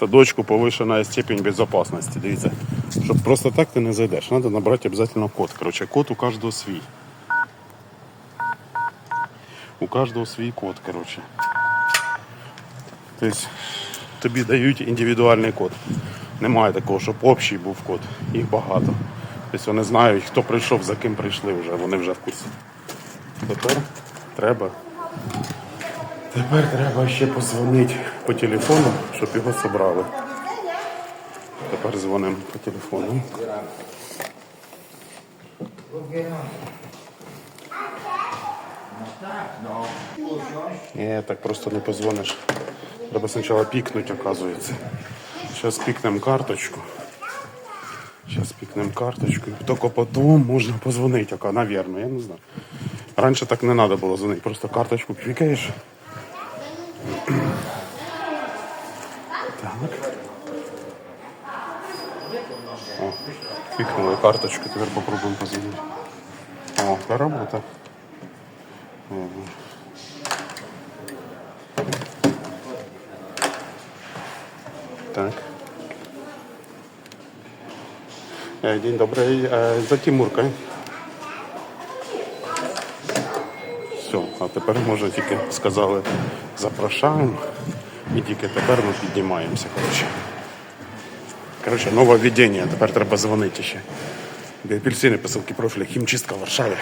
садочку повишена степень безопасности. Дивіться, щоб просто так ти не зайдеш. Треба набрати обов'язково код. Короче, код у кожного свій. У кожного свій код, короче. Тобто тобі дають індивідуальний код. Немає такого, щоб общий був код. Їх багато. Тобто вони знають, хто прийшов, за ким прийшли вже, вони вже в курсі. Тепер треба. Тепер треба ще позвонити по телефону, щоб його зібрали. Тепер дзвонимо по телефону. Ні, так просто не позвониш. Треба спочатку пікнути, оказується. Зараз пікнемо карточку. Зараз пікнемо карточку. Тільки потім можна позвонити, навірно, я не знаю. Раніше так не треба було дзвонити, просто карточку пікаєш. Так. О, пікнули карточку, тепер попробуємо позвонити. О, та робота. Ого. Так. Е, День добрий. Е, За Тимуркою. Все, а тепер може тільки сказали запрошаємо. І тільки тепер ми піднімаємося. Коротше, коротше відділення. тепер треба дзвонити ще. Де посилки профіля, хімчистка в Варшаві.